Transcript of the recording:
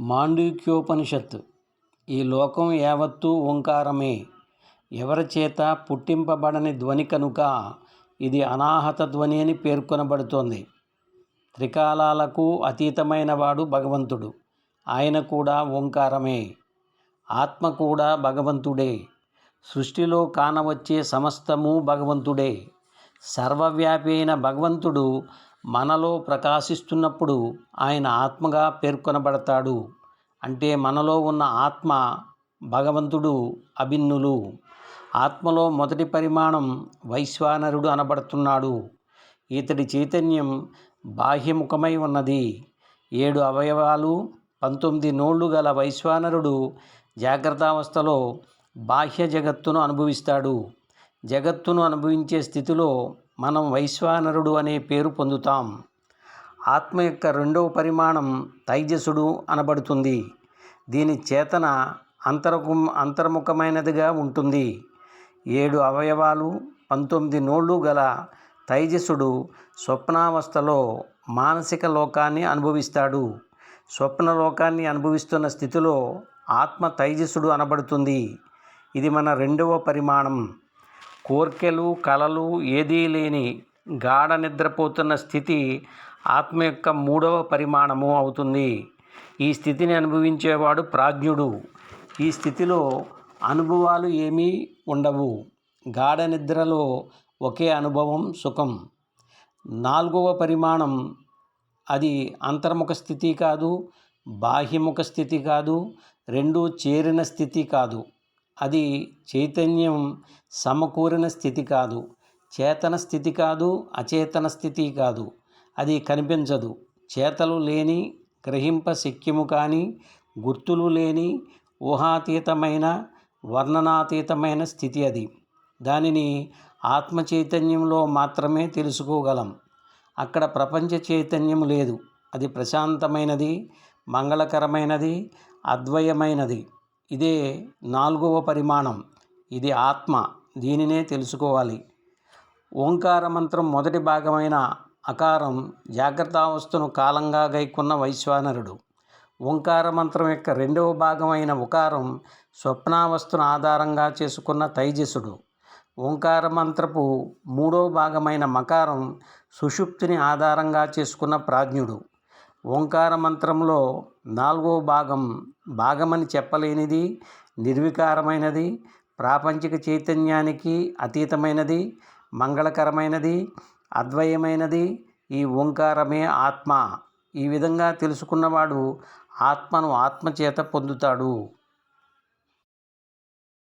మాండూక్యోపనిషత్ ఈ లోకం యావత్తూ ఓంకారమే. ఎవరిచేత పుట్టింపబడని ధ్వని కనుక ఇది అనాహత ధ్వని అని పేర్కొనబడుతోంది. త్రికాలాలకు అతీతమైన వాడు భగవంతుడు. ఆయన కూడా ఓంకారమే. ఆత్మ కూడా భగవంతుడే. సృష్టిలో కానవచ్చే సమస్తము భగవంతుడే. సర్వవ్యాపి అయిన భగవంతుడు మనలో ప్రకాశిస్తున్నప్పుడు ఆయన ఆత్మగా పేర్కొనబడతాడు. అంటే మనలో ఉన్న ఆత్మ భగవంతుడు అభిన్నులు. ఆత్మలో మొదటి పరిమాణం వైశ్వానరుడు అనబడుతున్నాడు. ఇతడి చైతన్యం బాహ్యముఖమై ఉన్నది. ఏడు అవయవాలు పంతొమ్మిది నోళ్ళు గల వైశ్వానరుడు జాగ్రత్తావస్థలో బాహ్య జగత్తును అనుభవిస్తాడు. జగత్తును అనుభవించే స్థితిలో మనం వైశ్వానరుడు అనే పేరు పొందుతాం. ఆత్మ యొక్క రెండవ పరిమాణం తైజసుడు అనబడుతుంది. దీని చేతన అంతరకు అంతర్ముఖమైనదిగా ఉంటుంది. ఏడు అవయవాలు పంతొమ్మిది నోళ్ళు గల తైజసుడు స్వప్నావస్థలో మానసిక లోకాన్ని అనుభవిస్తాడు. స్వప్న లోకాన్ని అనుభవిస్తున్న స్థితిలో ఆత్మ తైజసుడు అనబడుతుంది. ఇది మన రెండవ పరిమాణం. కోర్కెలు కలలు ఏదీ లేని గాఢ నిద్రపోతున్న స్థితి ఆత్మ యొక్క మూడవ పరిమాణము అవుతుంది. ఈ స్థితిని అనుభవించేవాడు ప్రాజ్ఞుడు. ఈ స్థితిలో అనుభవాలు ఏమీ ఉండవు. గాఢ నిద్రలో ఒకే అనుభవం సుఖం. నాలుగవ పరిమాణం అది అంతర్ముఖ స్థితి కాదు బాహ్యముఖ స్థితి కాదు రెండు చేరిన స్థితి కాదు. అది చైతన్యం సమకూరిన స్థితి కాదు. చేతన స్థితి కాదు అచేతన స్థితి కాదు. అది కనిపించదు. చేతలు లేని గ్రహింప శక్యము కానీ గుర్తులు లేని ఊహాతీతమైన వర్ణనాతీతమైన స్థితి అది. దానిని ఆత్మ చైతన్యంలో మాత్రమే తెలుసుకోగలం. అక్కడ ప్రపంచ చైతన్యం లేదు. అది ప్రశాంతమైనది మంగళకరమైనది అద్వయమైనది. ఇదే నాలుగవ పరిమాణం. ఇది ఆత్మ. దీనినే తెలుసుకోవాలి. ఓంకార మంత్రం మొదటి భాగమైన అకారం జాగ్రత్తావస్థను కాలంగా గైకున్న వైశ్వానరుడు. ఓంకార మంత్రం యొక్క రెండవ భాగమైన ఉకారం స్వప్నావస్థను ఆధారంగా చేసుకున్న తైజసుడు. ఓంకార మంత్రపు మూడవ భాగమైన మకారం సుషుప్తిని ఆధారంగా చేసుకున్న ప్రాజ్ఞుడు. ఓంకార మంత్రంలో నాలుగో భాగం భాగమని చెప్పలేనిది నిర్వికారమైనది ప్రాపంచిక చైతన్యానికి అతీతమైనది మంగళకరమైనది అద్వయమైనది. ఈ ఓంకారమే ఆత్మ. ఈ విధంగా తెలుసుకున్నవాడు ఆత్మను ఆత్మచేత పొందుతాడు.